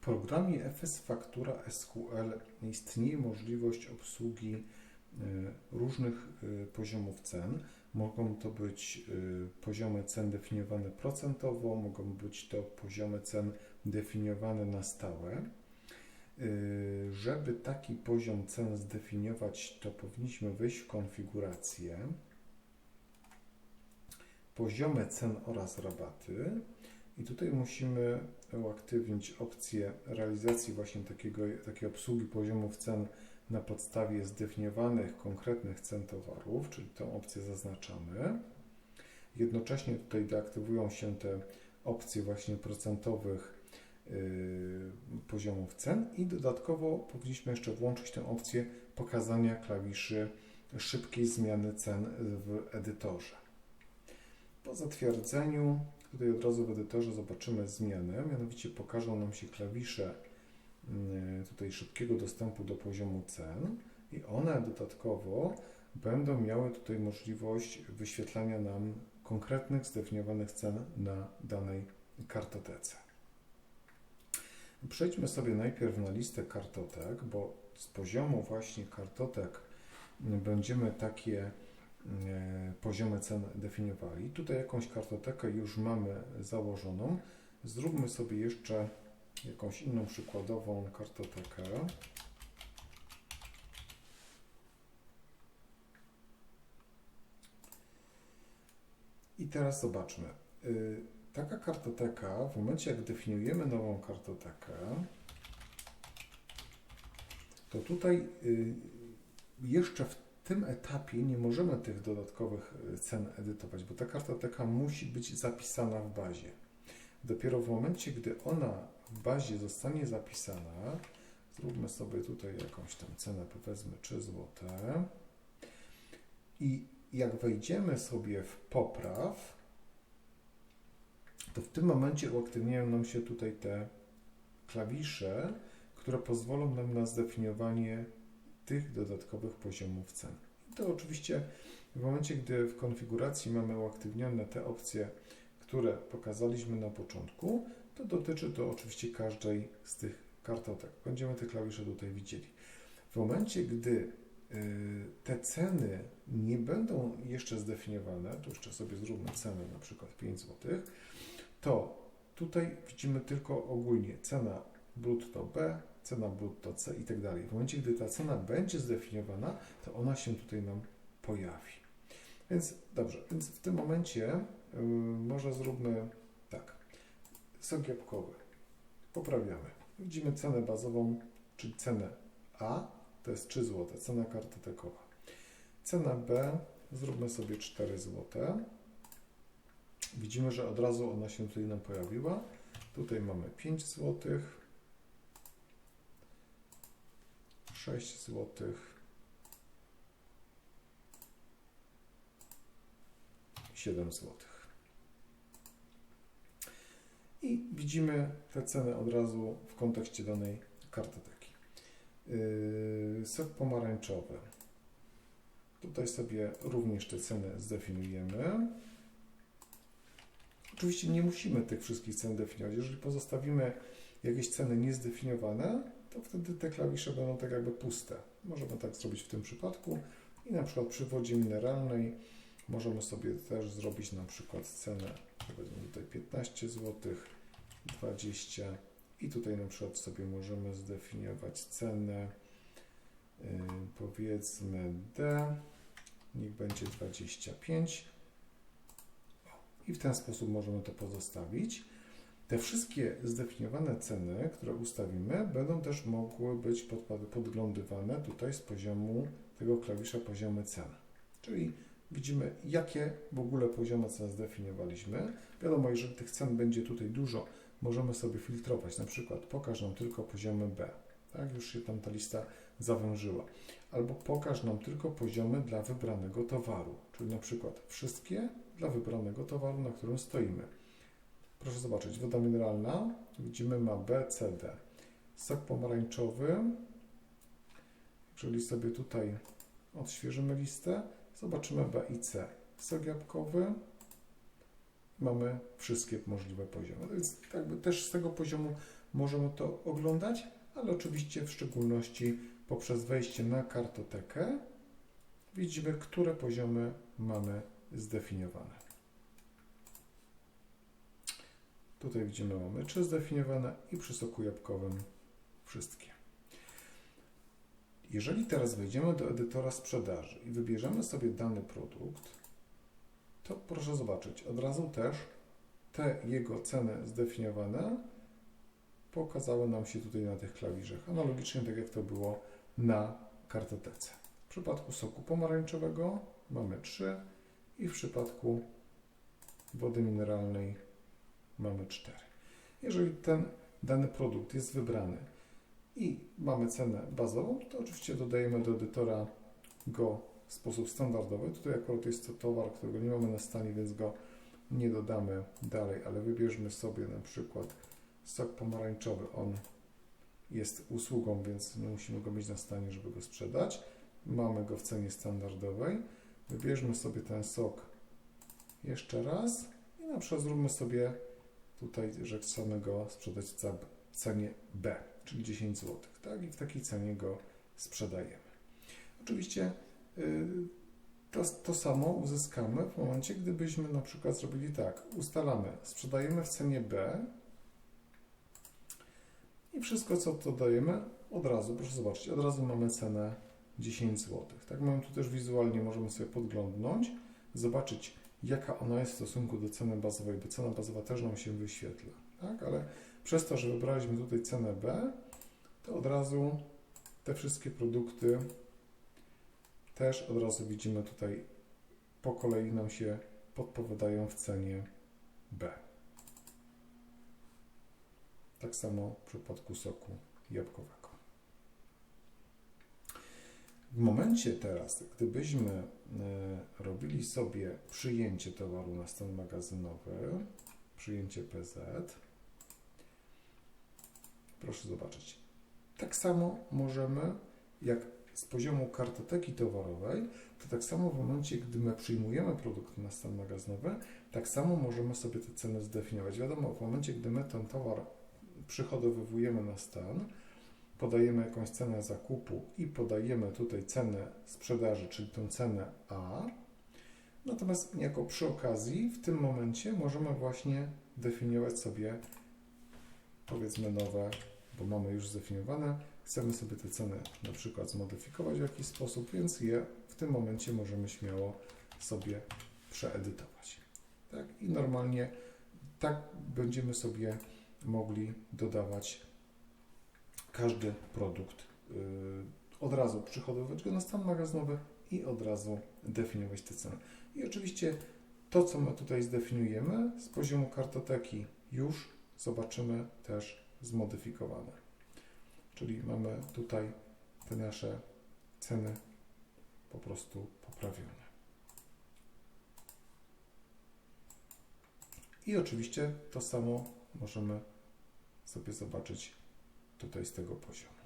programie FS Faktura SQL istnieje możliwość obsługi y, różnych y, poziomów cen. Mogą to być y, poziomy cen definiowane procentowo, mogą być to poziomy cen definiowane na stałe. Żeby taki poziom cen zdefiniować, to powinniśmy wejść w konfigurację, poziomy cen oraz rabaty. I tutaj musimy uaktywnić opcję realizacji właśnie takiego, takiej obsługi poziomów cen na podstawie zdefiniowanych konkretnych cen towarów, czyli tą opcję zaznaczamy. Jednocześnie tutaj deaktywują się te opcje właśnie procentowych yy, poziomów cen i dodatkowo powinniśmy jeszcze włączyć tę opcję pokazania klawiszy szybkiej zmiany cen w edytorze. Po zatwierdzeniu Tutaj od razu w edytorze zobaczymy zmianę, mianowicie pokażą nam się klawisze mm, tutaj szybkiego dostępu do poziomu cen i one dodatkowo będą miały tutaj możliwość wyświetlania nam konkretnych, zdefiniowanych cen na danej kartotece. Przejdźmy sobie najpierw na listę kartotek, bo z poziomu właśnie kartotek będziemy takie poziomy cen definiowali. Tutaj jakąś kartotekę już mamy założoną. Zróbmy sobie jeszcze jakąś inną przykładową kartotekę. I teraz zobaczmy. E, taka kartoteka, w momencie jak definiujemy nową kartotekę, to tutaj e, jeszcze w tym etapie nie możemy tych dodatkowych e, cen edytować, bo ta kartoteka musi być zapisana w bazie. Dopiero w momencie, gdy ona w bazie zostanie zapisana, zróbmy sobie tutaj jakąś tam cenę, powiedzmy 3 złote. I jak wejdziemy sobie w popraw, to w tym momencie uaktywniają nam się tutaj te klawisze, które pozwolą nam na zdefiniowanie tych dodatkowych poziomów cen. I to oczywiście w momencie, gdy w konfiguracji mamy uaktywnione te opcje, które pokazaliśmy na początku, to dotyczy to oczywiście każdej z tych kartotek. Będziemy te klawisze tutaj widzieli. W momencie, gdy y, te ceny nie będą jeszcze zdefiniowane, to jeszcze sobie zróbmy cenę na przykład 5 zł, to tutaj widzimy tylko ogólnie cena brutto B, cena brutto C i tak dalej. W momencie, gdy ta cena będzie zdefiniowana, to ona się tutaj nam pojawi. Więc dobrze, więc w tym momencie yy, może zróbmy tak. Sok jabłkowy. Poprawiamy. Widzimy cenę bazową, czyli cenę A, to jest 3 zł, cena kartotekowa. Cena B, zróbmy sobie 4 zł. Widzimy, że od razu ona się tutaj nam pojawiła. Tutaj mamy 5 złotych. 6 zł. Siedem złotych. I widzimy te ceny od razu w kontekście danej kartoteki. Yy, sok pomarańczowy. Tutaj sobie również te ceny zdefiniujemy. Oczywiście nie musimy tych wszystkich cen definiować. Jeżeli pozostawimy jakieś ceny niezdefiniowane, to wtedy te klawisze będą tak jakby puste. Możemy tak zrobić w tym przypadku i na przykład przy wodzie mineralnej możemy sobie też zrobić na przykład cenę, powiedzmy tutaj 15 zł, 20 i tutaj na przykład sobie możemy zdefiniować cenę yy, powiedzmy D, niech będzie 25 i w ten sposób możemy to pozostawić. Te wszystkie zdefiniowane ceny, które ustawimy, będą też mogły być podglądywane tutaj z poziomu tego klawisza poziomy cen. Czyli widzimy, jakie w ogóle poziomy cen zdefiniowaliśmy. Wiadomo, jeżeli tych cen będzie tutaj dużo, możemy sobie filtrować. Na przykład pokaż nam tylko poziomy B. Tak, już się tam ta lista zawężyła. Albo pokaż nam tylko poziomy dla wybranego towaru, czyli na przykład wszystkie dla wybranego towaru, na którym stoimy. Proszę zobaczyć, woda mineralna, widzimy ma B, C, D. Sok pomarańczowy, jeżeli sobie tutaj odświeżymy listę, zobaczymy B i C. Sok jabłkowy, mamy wszystkie możliwe poziomy. Więc jakby też z tego poziomu możemy to oglądać, ale oczywiście w szczególności poprzez wejście na kartotekę widzimy, które poziomy mamy zdefiniowane. Tutaj widzimy, mamy trzy zdefiniowane i przy soku jabłkowym wszystkie. Jeżeli teraz wejdziemy do edytora sprzedaży i wybierzemy sobie dany produkt, to proszę zobaczyć, od razu też te jego ceny zdefiniowane pokazały nam się tutaj na tych klawiszach, analogicznie tak jak to było na kartotece. W przypadku soku pomarańczowego mamy 3 i w przypadku wody mineralnej mamy 4. Jeżeli ten dany produkt jest wybrany i mamy cenę bazową, to oczywiście dodajemy do edytora go w sposób standardowy. Tutaj akurat jest to towar, którego nie mamy na stanie, więc go nie dodamy dalej, ale wybierzmy sobie na przykład sok pomarańczowy. On jest usługą, więc nie musimy go mieć na stanie, żeby go sprzedać. Mamy go w cenie standardowej. Wybierzmy sobie ten sok jeszcze raz i na przykład zróbmy sobie tutaj, że chcemy go sprzedać w cenie B, czyli 10 zł. Tak? I w takiej cenie go sprzedajemy. Oczywiście yy, to, to samo uzyskamy w momencie, gdybyśmy na przykład zrobili tak. Ustalamy, sprzedajemy w cenie B i wszystko, co to dajemy, od razu, proszę zobaczyć, od razu mamy cenę 10 zł. Tak, mamy tu też wizualnie, możemy sobie podglądnąć, zobaczyć, jaka ona jest w stosunku do ceny bazowej, bo cena bazowa też nam się wyświetla, tak, ale przez to, że wybraliśmy tutaj cenę B, to od razu te wszystkie produkty też od razu widzimy tutaj po kolei nam się podpowiadają w cenie B. Tak samo w przypadku soku jabłkowego. W momencie teraz, gdybyśmy e, robili sobie przyjęcie towaru na stan magazynowy, przyjęcie PZ, proszę zobaczyć, tak samo możemy, jak z poziomu kartoteki towarowej, to tak samo w momencie, gdy my przyjmujemy produkt na stan magazynowy, tak samo możemy sobie te ceny zdefiniować. Wiadomo, w momencie, gdy my ten towar przychodowywujemy na stan, podajemy jakąś cenę zakupu i podajemy tutaj cenę sprzedaży, czyli tę cenę A. Natomiast jako przy okazji w tym momencie możemy właśnie definiować sobie powiedzmy nowe, bo mamy już zdefiniowane, chcemy sobie te ceny na przykład zmodyfikować w jakiś sposób, więc je w tym momencie możemy śmiało sobie przeedytować. Tak? I normalnie tak będziemy sobie mogli dodawać każdy produkt, yy, od razu przychodowywać go na stan magazynowy i od razu definiować te ceny. I oczywiście to, co my tutaj zdefiniujemy z poziomu kartoteki już zobaczymy też zmodyfikowane. Czyli mamy tutaj te nasze ceny po prostu poprawione. I oczywiście to samo możemy sobie zobaczyć tutaj z tego poziomu.